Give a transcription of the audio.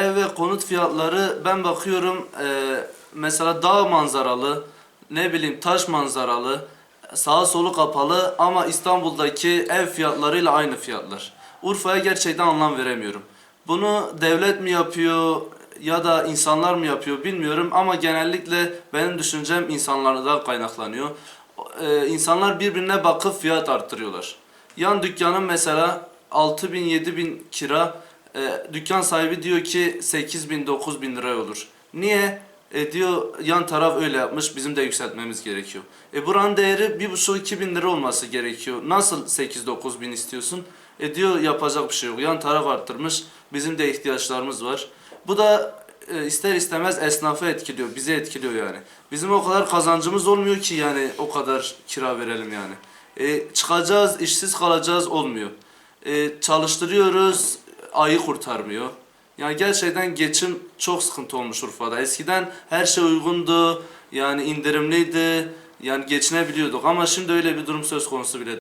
ev ve konut fiyatları ben bakıyorum e, mesela dağ manzaralı, ne bileyim taş manzaralı, sağa solu kapalı ama İstanbul'daki ev fiyatlarıyla aynı fiyatlar. Urfa'ya gerçekten anlam veremiyorum. Bunu devlet mi yapıyor ya da insanlar mı yapıyor bilmiyorum ama genellikle benim düşüncem insanlardan kaynaklanıyor. Ee, insanlar birbirine bakıp fiyat arttırıyorlar. Yan dükkanın mesela 6 bin 7 bin kira e, dükkan sahibi diyor ki 8 bin 9 bin lira olur. Niye? E diyor yan taraf öyle yapmış bizim de yükseltmemiz gerekiyor. E buranın değeri 1,5-2 bin lira olması gerekiyor. Nasıl 8-9 bin istiyorsun? E diyor yapacak bir şey yok. Yan taraf arttırmış bizim de ihtiyaçlarımız var. Bu da e, ister istemez esnafı etkiliyor, bizi etkiliyor yani. Bizim o kadar kazancımız olmuyor ki yani o kadar kira verelim yani. E, çıkacağız, işsiz kalacağız olmuyor. E, çalıştırıyoruz, ayı kurtarmıyor. Yani gerçekten geçim çok sıkıntı olmuş Urfa'da. Eskiden her şey uygundu, yani indirimliydi, yani geçinebiliyorduk ama şimdi öyle bir durum söz konusu bile